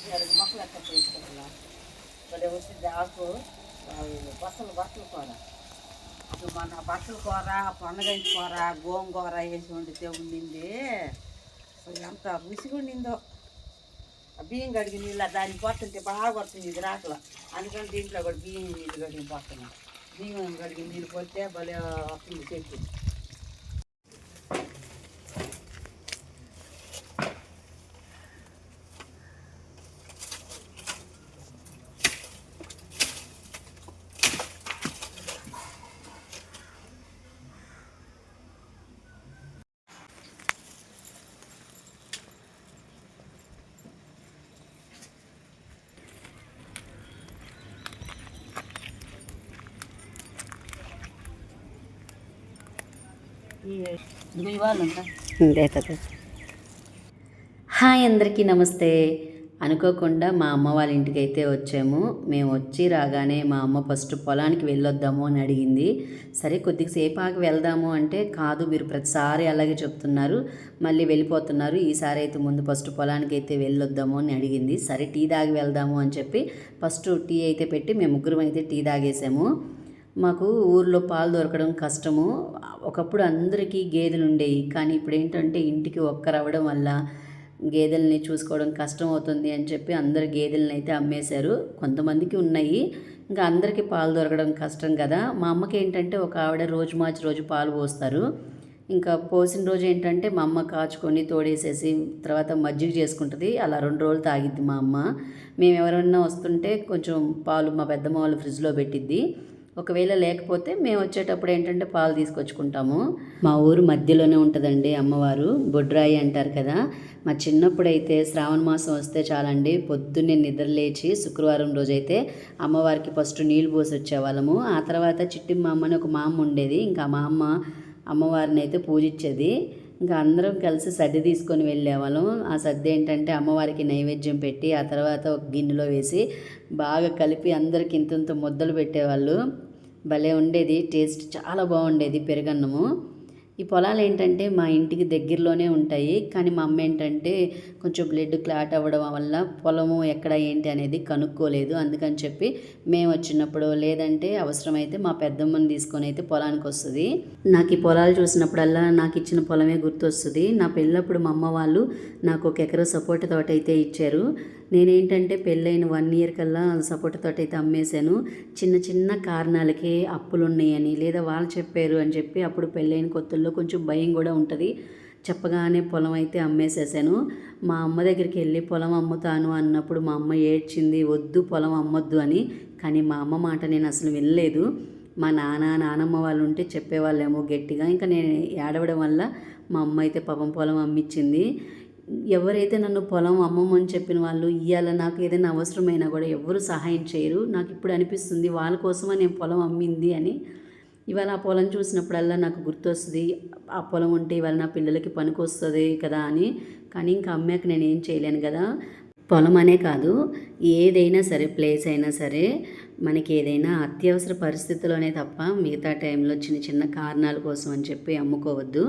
మొక్కలు ఎక్కడ పెంచుకోవాలా ఇక్కడ వచ్చింది ఆకు బస్సలు బట్టల కూర. అసలు మన బట్టల కూర పండగ కూర గోంగూర వేసి ఉండితే ఉండింది. అసలు ఎంత రుచిగా ఉండిందో. బియ్యం కడిగి నీళ్ళ దానికి పోతుంటే బాగా పడుతుంది ఇది రాకల అందుకని దీంట్లో కూడా బియ్యం నీళ్ళు కడిగి పోతున్నాం బియ్యం కడిగి నీళ్ళు పోతే భలే వస్తుంది చెట్టు. హాయ్ అందరికీ నమస్తే. అనుకోకుండా మా అమ్మ వాళ్ళ ఇంటికి అయితే వచ్చాము. మేము వచ్చి రాగానే మా అమ్మ ఫస్ట్ పొలానికి వెళ్ళొద్దాము అని అడిగింది. సరే కొద్దిసేపు ఆగి వెళ్దాము అంటే కాదు మీరు ప్రతిసారి అలాగే చెప్తున్నారు. మళ్ళీ వెళ్ళిపోతున్నారు. ఈసారి అయితే ముందు ఫస్ట్ పొలానికి అయితే వెళ్ళొద్దాము అని అడిగింది. సరే టీ తాగి వెళ్దాము అని చెప్పి ఫస్ట్ టీ అయితే పెట్టి మేము ముగ్గురం అయితే టీ తాగేసాము. మాకు ఊర్లో పాలు దొరకడం కష్టము. ఒకప్పుడు అందరికీ గేదెలు ఉండేవి. కానీ ఇప్పుడు ఏంటంటే ఇంటికి ఒక్కరు అవ్వడం వల్ల గేదెల్ని చూసుకోవడం కష్టం అవుతుంది అని చెప్పి అందరు గేదెలను అయితే అమ్మేశారు. కొంతమందికి ఉన్నాయి. ఇంకా అందరికీ పాలు దొరకడం కష్టం కదా. మా అమ్మకి ఏంటంటే ఒక ఆవిడ రోజు మార్చి రోజు పాలు పోస్తారు. ఇంకా పోసిన రోజు ఏంటంటే మా అమ్మ కాచుకొని తోడేసేసి తర్వాత మజ్జిగ చేసుకుంటుంది. అలా రెండు రోజులు తాగిద్ది మా అమ్మ. మేము ఎవరైనా వస్తుంటే కొంచెం పాలు మా పెద్దమ్మ వాళ్ళు ఫ్రిడ్జ్లో పెట్టిద్ది. ఒకవేళ లేకపోతే మేము వచ్చేటప్పుడు ఏంటంటే పాలు తీసుకొచ్చుకుంటాము. మా ఊరు మధ్యలోనే ఉంటుందండి అమ్మవారు బొడ్రాయి అంటారు కదా. మా చిన్నప్పుడైతే శ్రావణ మాసం వస్తే చాలండి పొద్దున్నే నిద్ర లేచి శుక్రవారం రోజైతే అమ్మవారికి ఫస్ట్ నీళ్ళు పోసి వచ్చేవాళ్ళము. ఆ తర్వాత చిట్టి మా అమ్మని ఒక మా అమ్మ ఉండేది. ఇంకా మా అమ్మ అమ్మవారిని అయితే పూజించేది ఇంకా అందరం కలిసి సద్ది తీసుకొని వెళ్ళేవాళ్ళం. ఆ సద్ది ఏంటంటే అమ్మవారికి నైవేద్యం పెట్టి ఆ తర్వాత ఒక గిన్నెలో వేసి బాగా కలిపి అందరికి ఇంతంత ముద్దలు పెట్టేవాళ్ళు. భలే ఉండేది టేస్ట్ చాలా బాగుండేది పెరుగన్నము. ఈ పొలాలు ఏంటంటే మా ఇంటికి దగ్గరలోనే ఉంటాయి. కానీ మా అమ్మ ఏంటంటే కొంచెం బ్లడ్ క్లాట్ అవ్వడం వల్ల పొలము ఎక్కడ ఏంటి అనేది కనుక్కోలేదు. అందుకని చెప్పి మేము వచ్చినప్పుడు లేదంటే అవసరమైతే మా పెద్దమ్మని తీసుకొని అయితే పొలానికి వస్తుంది. నాకు ఈ పొలాలు చూసినప్పుడల్లా నాకు ఇచ్చిన పొలమే గుర్తొస్తుంది. నా పెళ్ళప్పుడు మా అమ్మ వాళ్ళు నాకు ఒక ఎకరా సపోటా తోట అయితే ఇచ్చారు. నేనేంటంటే పెళ్ళైన వన్ ఇయర్ కల్లా సపోటా తోట అయితే అమ్మేశాను. చిన్న చిన్న కారణాలకే అప్పులు ఉన్నాయని లేదా వాళ్ళు చెప్పారు అని చెప్పి అప్పుడు పెళ్ళైన కొత్తల్లో కొంచెం భయం కూడా ఉంటుంది. చెప్పగానే పొలం అయితే అమ్మేసేసాను. మా అమ్మ దగ్గరికి వెళ్ళి పొలం అమ్ముతాను అన్నప్పుడు మా అమ్మ ఏడ్చింది వద్దు పొలం అమ్మొద్దు అని. కానీ మా అమ్మ మాట నేను అసలు వినలేదు. మా నాన్న నానమ్మ వాళ్ళు ఉంటే చెప్పేవాళ్ళేమో గట్టిగా. ఇంకా నేను ఏడవడం వల్ల మా అమ్మ అయితే పాపం పొలం అమ్మిచ్చింది. ఎవరైతే నన్ను పొలం అమ్మమని చెప్పిన వాళ్ళు ఇవాళ నాకు ఏదైనా అవసరమైనా కూడా ఎవరు సహాయం చేయరు. నాకు ఇప్పుడు అనిపిస్తుంది వాళ్ళ కోసమే నేను పొలం అమ్మింది అని. ఇవాళ ఆ పొలం చూసినప్పుడల్లా నాకు గుర్తొస్తుంది ఆ పొలం ఉంటే ఇవాళ నా పిల్లలకి పనికొస్తుంది కదా అని. కానీ ఇంకా అమ్మాక నేను ఏం చేయలేను కదా. పొలం అనే కాదు ఏదైనా సరే ప్లేస్ అయినా సరే మనకి ఏదైనా అత్యవసర పరిస్థితుల్లోనే తప్ప మిగతా టైంలో చిన్న చిన్న కారణాల కోసం అని చెప్పి అమ్ముకోవద్దు.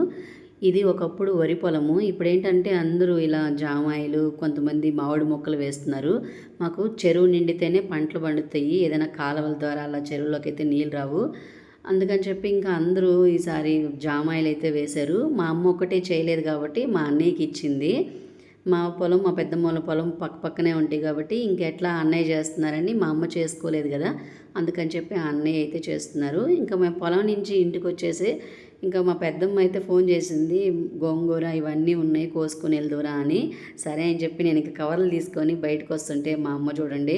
ఇది ఒకప్పుడు వరి పొలము. ఇప్పుడు ఏంటంటే అందరూ ఇలా జామాయిలు కొంతమంది మామిడి మొక్కలు వేస్తున్నారు. మాకు చెరువు నిండితేనే పంటలు పండుతాయి. ఏదైనా కాలువల ద్వారా అలా చెరువులోకి అయితే నీళ్ళు రావు. అందుకని చెప్పి ఇంకా అందరూ ఈసారి జామాయిలు అయితే వేశారు. మా అమ్మ ఒక్కటే చేయలేదు కాబట్టి మా అన్నయ్యకి ఇచ్చింది. మా పొలం మా పెద్దమ్మ వాళ్ళ పొలం పక్క పక్కనే ఉంటాయి కాబట్టి ఇంకెట్లా అన్నయ్య చేస్తున్నారని మా అమ్మ చేసుకోలేదు కదా. అందుకని చెప్పి ఆ అన్నయ్య అయితే చేస్తున్నారు. ఇంకా మేము పొలం నుంచి ఇంటికి వచ్చేసి ఇంకా మా పెద్దమ్మ అయితే ఫోన్ చేసింది గోంగూర ఇవన్నీ ఉన్నాయి కోసుకొని వెళ్దురా అని. సరే అని చెప్పి నేను ఇంకా కవర్లు తీసుకొని బయటకు వస్తుంటే మా అమ్మ చూడండి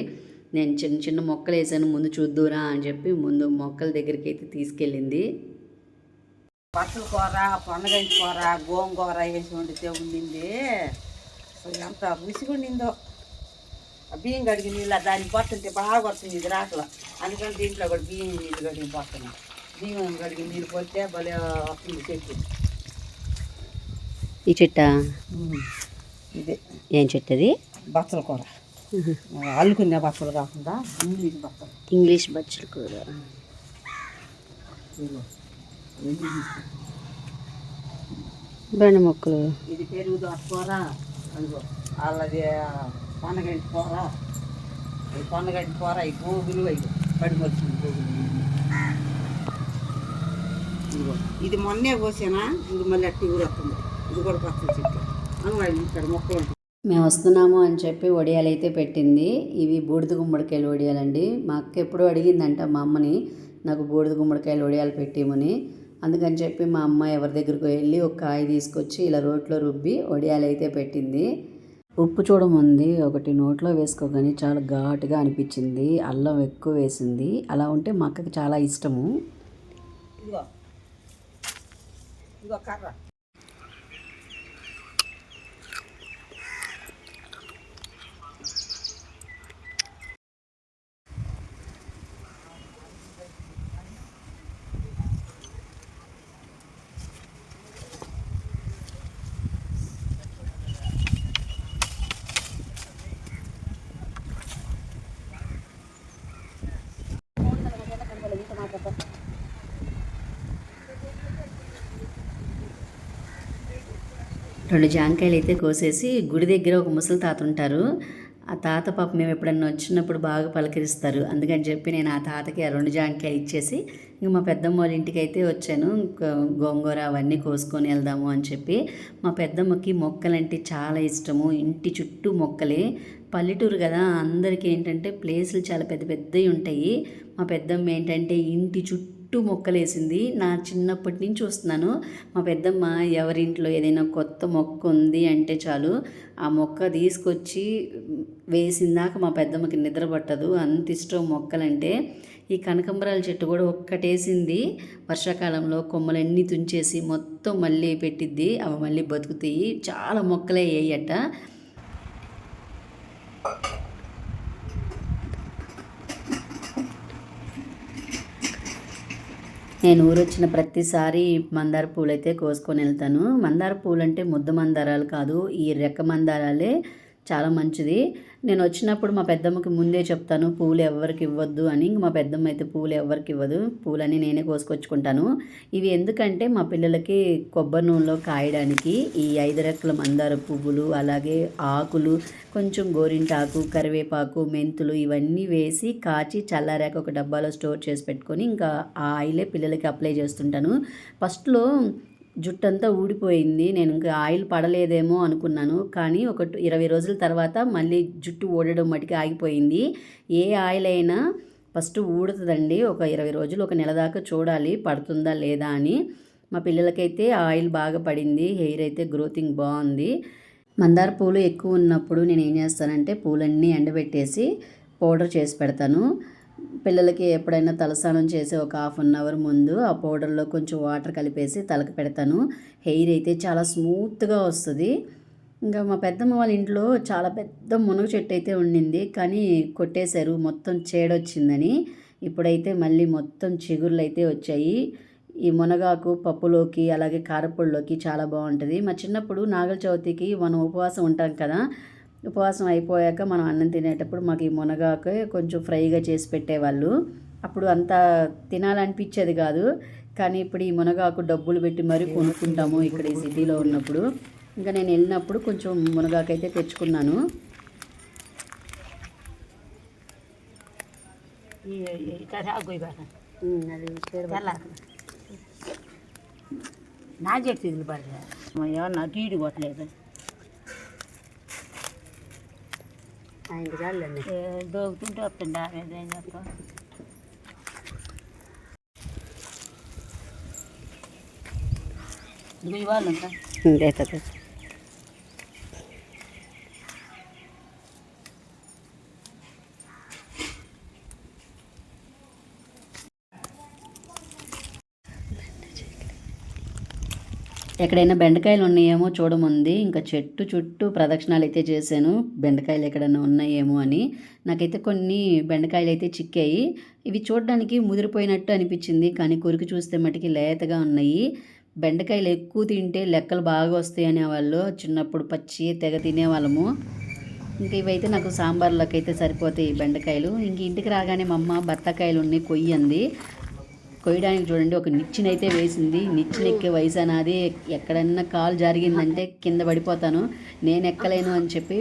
నేను చిన్న చిన్న మొక్కలు వేసాను ముందు చూద్దురా అని చెప్పి ముందు మొక్కల దగ్గరికి అయితే తీసుకెళ్ళింది. బట్టల కూర పొండగంచి కూర గోంగూర వేసి వండితే ఉండింది. అంత ఎంత రుచిగా ఉండిందో ఆ బియ్యం కడిగి నీళ్ళ దాన్ని పోతుంటే బాగా వస్తుంది ఇది రాకలా అందుకని దీంట్లో కూడా బియ్యం నీళ్ళు కడిగి పోతున్నాం బియ్యం కడిగి నీళ్ళు పోతే భలే వస్తుంది చెట్టు. ఈ చెట్ట? ఇదే. ఏం చెట్టు అది బచ్చల కూర. అల్లుకునే బచ్చలు కాకుండా ఇంగ్లీష్ బచ్చలు. ఇంగ్లీష్ బచ్చల కూర. బెండ మొక్కలు. ఇది పెరుగు దోస కూర అదిగో అలాగే పొన్నగంటి కూర. ఈ పొన్నగంటి కూర ఈ గోగులు అవి పడి వచ్చిన గోగులు ఇదిగో. ఇది మొన్నే కోసానా? ఇది మళ్ళీ అట్టి కూడా వస్తుంది. ఇది కూడా పచ్చడి చెట్టు. అనువాడి ఇక్కడ మొక్కలు ఉంటాయి. మేము వస్తున్నాము అని చెప్పి వడియాలు అయితే పెట్టింది. ఇవి బూడిద గుమ్మడికాయలు వడియాలండి మా అక్క ఎప్పుడూ అడిగిందంట మా అమ్మని నాకు బూడిద గుమ్మడికాయలు వడియాలు పెట్టిమని. అందుకని చెప్పి మా అమ్మ ఎవరి దగ్గరకు వెళ్ళి ఒక కాయ తీసుకొచ్చి ఇలా రోట్లో రుబ్బి వడియాలు అయితే పెట్టింది. ఉప్పు చూడముంది ఒకటి నోట్లో వేసుకోగానే చాలా ఘాటుగా అనిపించింది. అల్లం ఎక్కువ వేసింది. అలా ఉంటే మా అక్కకి చాలా ఇష్టము. ఇదిగో ఇదిగో కర్ర రెండు జాంకాయలు అయితే కోసేసి గుడి దగ్గర ఒక ముసలి తాత ఉంటారు. ఆ తాత పాప మేము ఎప్పుడన్నా వచ్చినప్పుడు బాగా పలకరిస్తారు. అందుకని చెప్పి నేను ఆ తాతకి ఆ రెండు జాంకాయలు ఇచ్చేసి ఇంక మా పెద్దమ్మ వాళ్ళ ఇంటికి అయితే వచ్చాను. గోంగూర అవన్నీ కోసుకొని వెళ్దాము అని చెప్పి మా పెద్దమ్మకి మొక్కలంటే చాలా ఇష్టము. ఇంటి చుట్టూ మొక్కలే. పల్లెటూరు కదా అందరికీ ఏంటంటే ప్లేసులు చాలా పెద్ద పెద్దవి ఉంటాయి. మా పెద్దమ్మ ఏంటంటే ఇంటి చుట్టూ చుట్టూ మొక్కలేసింది. నా చిన్నప్పటి నుంచి చూస్తున్నాను మా పెద్దమ్మ ఎవరింట్లో ఏదైనా కొత్త మొక్క ఉంది అంటే చాలు ఆ మొక్క తీసుకొచ్చి వేసిందాక మా పెద్దమ్మకి నిద్ర పట్టదు. అంత ఇష్టం మొక్కలంటే. ఈ కనకంబరాల చెట్టు కూడా ఒక్కటేసింది. వర్షాకాలంలో కొమ్మలన్నీ తుంచేసి మొత్తం మళ్ళీ పెట్టిద్ది. అవి మళ్ళీ బతుకుతాయి. చాలా మొక్కలే వేయట నేను ఊరొచ్చిన ప్రతిసారి మందార పూలు అయితే కోసుకొని వెళ్తాను. మందార పూలు అంటే ముద్ద మందారాలు కాదు ఈ రెక్క మందారాలే చాలా మంచిది. నేను వచ్చినప్పుడు మా పెద్దమ్మకి ముందే చెప్తాను పూలు ఎవరికి ఇవ్వద్దు అని. ఇంక మా పెద్దమ్మ అయితే పూలు ఎవరికి ఇవ్వదు. పూలని నేనే కోసుకొచ్చుకుంటాను. ఇవి ఎందుకంటే మా పిల్లలకి కొబ్బరి నూనెలో కాయడానికి ఈ ఐదు రెక్కల మందార పువ్వులు అలాగే ఆకులు కొంచెం గోరింటాకు కరివేపాకు మెంతులు ఇవన్నీ వేసి కాచి చల్లారాక ఒక డబ్బాలో స్టోర్ చేసి పెట్టుకొని ఇంకా ఆ ఆయిలే పిల్లలకి అప్లై చేస్తుంటాను. ఫస్ట్లో జుట్టంతా ఊడిపోయింది. నేను ఇంకా ఆయిల్ పడలేదేమో అనుకున్నాను. కానీ ఒక ఇరవై రోజుల తర్వాత మళ్ళీ జుట్టు ఊడడం మటుకి ఆగిపోయింది. ఏ ఆయిల్ అయినా ఫస్ట్ ఊడుతుందండి. ఒక ఇరవై రోజులు ఒక నెల దాకా చూడాలి పడుతుందా లేదా అని. మా పిల్లలకైతే ఆయిల్ బాగా పడింది. హెయిర్ అయితే గ్రోతింగ్ బాగుంది. మందార పూలు ఎక్కువ ఉన్నప్పుడు నేను ఏం చేస్తానంటే పూలన్నీ ఎండబెట్టేసి పౌడర్ చేసి పెడతాను. పిల్లలకి ఎప్పుడైనా తలస్నానం చేసే ఒక హాఫ్ అన్ అవర్ ముందు ఆ పౌడర్లో కొంచెం వాటర్ కలిపేసి తలకు పెడతాను. హెయిర్ అయితే చాలా స్మూత్గా వస్తుంది. ఇంకా మా పెద్దమ్మ వాళ్ళ ఇంట్లో చాలా పెద్ద మునగ చెట్టు అయితే ఉండింది. కానీ కొట్టేశారు. మొత్తం చేడొచ్చిందని. ఇప్పుడైతే మళ్ళీ మొత్తం చిగుర్లు అయితే వచ్చాయి. ఈ మునగాకు పప్పులోకి అలాగే కారపొడిలోకి చాలా బాగుంటుంది. మా చిన్నప్పుడు నాగల చవితికి మనం ఉపవాసం ఉంటాం కదా ఉపవాసం అయిపోయాక మనం అన్నం తినేటప్పుడు మాకు ఈ మునగాకు కొంచెం ఫ్రైగా చేసి పెట్టేవాళ్ళు. అప్పుడు అంత తినాలనిపించేది కాదు. కానీ ఇప్పుడు ఈ మునగాకు డబ్బులు పెట్టి మరీ కొనుక్కుంటాము ఇక్కడ ఈ సిటీలో ఉన్నప్పుడు. ఇంకా నేను వెళ్ళినప్పుడు కొంచెం మునగాకు అయితే తెచ్చుకున్నాను నా చెట్టు టీడు కొట్టలేదు. ఆయన చాలండి ఏ, దోగుతుంటే వస్తుండే ఏం చేస్తాం ఇదిగో ఇవాళ ఎక్కడైనా బెండకాయలు ఉన్నాయేమో చూడముంది. ఇంకా చెట్టు చుట్టూ ప్రదక్షిణాలు అయితే చేశాను. బెండకాయలు ఎక్కడైనా ఉన్నాయేమో అని. నాకైతే కొన్ని బెండకాయలు అయితే చిక్కాయి. ఇవి చూడడానికి ముదిరిపోయినట్టు అనిపించింది. కానీ కొరికి చూస్తే మటుకి లేతగా ఉన్నాయి. బెండకాయలు ఎక్కువ తింటే లెక్కలు బాగా వస్తాయి అనేవాళ్ళు. చిన్నప్పుడు పచ్చి తెగ తినేవాళ్ళము. ఇంక ఇవైతే నాకు సాంబార్లోకి అయితే సరిపోతాయి ఈ బెండకాయలు. ఇంక ఇంటికి రాగానే మా అమ్మ బత్తాకాయలు ఉన్నాయి కొయ్యి అంది కొయ్యడానికి చూడండి ఒక నిచ్చినైతే వేసింది. నిచ్చెన ఎక్కే వయసు అనేది. ఎక్కడన్నా కాలు జరిగిందంటే కింద పడిపోతాను. నేను ఎక్కలేను అని చెప్పి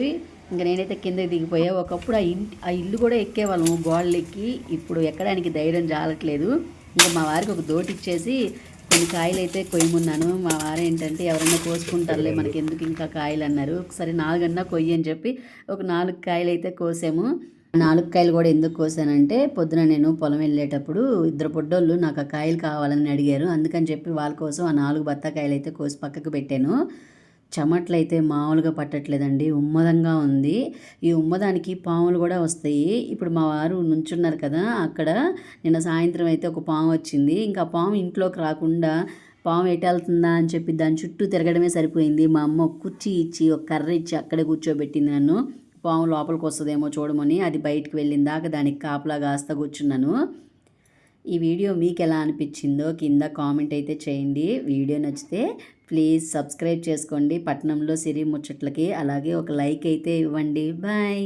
ఇంకా నేనైతే కిందకి దిగిపోయా. ఒకప్పుడు ఆ ఇంటి ఆ ఇల్లు కూడా ఎక్కేవాళ్ళము గోడలు ఎక్కి ఇప్పుడు ఎక్కడానికి ధైర్యం జాలట్లేదు ఇంకా మా వారికి ఒక దోటి ఇచ్చేసి కొన్ని కాయలు అయితే కొయ్యమున్నాను. మా వారు ఏంటంటే ఎవరన్నా కోసుకుంటారులే మనకి ఎందుకు ఇంకా కాయలు అన్నారు ఒకసారి నాలుగన్నా కొయ్యి అని చెప్పి ఒక నాలుగు కాయలు అయితే కోసాము. నాలుగు కాయలు కూడా ఎందుకు కోసానంటే పొద్దున నేను పొలం వెళ్ళేటప్పుడు ఇద్దరు పొడ్డోళ్ళు నాకు ఆ కాయలు కావాలని అడిగారు. అందుకని చెప్పి వాళ్ళ కోసం ఆ నాలుగు బత్తాకాయలు అయితే కోసి పక్కకు పెట్టాను. చెమట్లు అయితే మామూలుగా పట్టట్లేదండి. ఉమ్మదంగా ఉంది. ఈ ఉమ్మదానికి పాములు కూడా వస్తాయి. ఇప్పుడు మా వారు నుంచున్నారు కదా అక్కడ నిన్న సాయంత్రం అయితే ఒక పాము వచ్చింది. ఇంకా పాము ఇంట్లోకి రాకుండా పాము ఎటు వెళ్తుందా అని చెప్పి దాని చుట్టూ తిరగడమే సరిపోయింది. మా అమ్మ ఒక కుర్చీ ఇచ్చి ఒక కర్ర ఇచ్చి అక్కడే కూర్చోబెట్టింది నన్ను. పాము లోపలికి వస్తుందేమో చూడమని అది బయటికి వెళ్ళిందాక దానికి కాపలా కాస్త కూర్చున్నాను. ఈ వీడియో మీకు ఎలా అనిపించిందో కింద కామెంట్ అయితే చేయండి. వీడియో నచ్చితే ప్లీజ్ సబ్స్క్రైబ్ చేసుకోండి. పట్నంలో సిరి ముచ్చట్లకి అలాగే ఒక లైక్ అయితే ఇవ్వండి. బాయ్.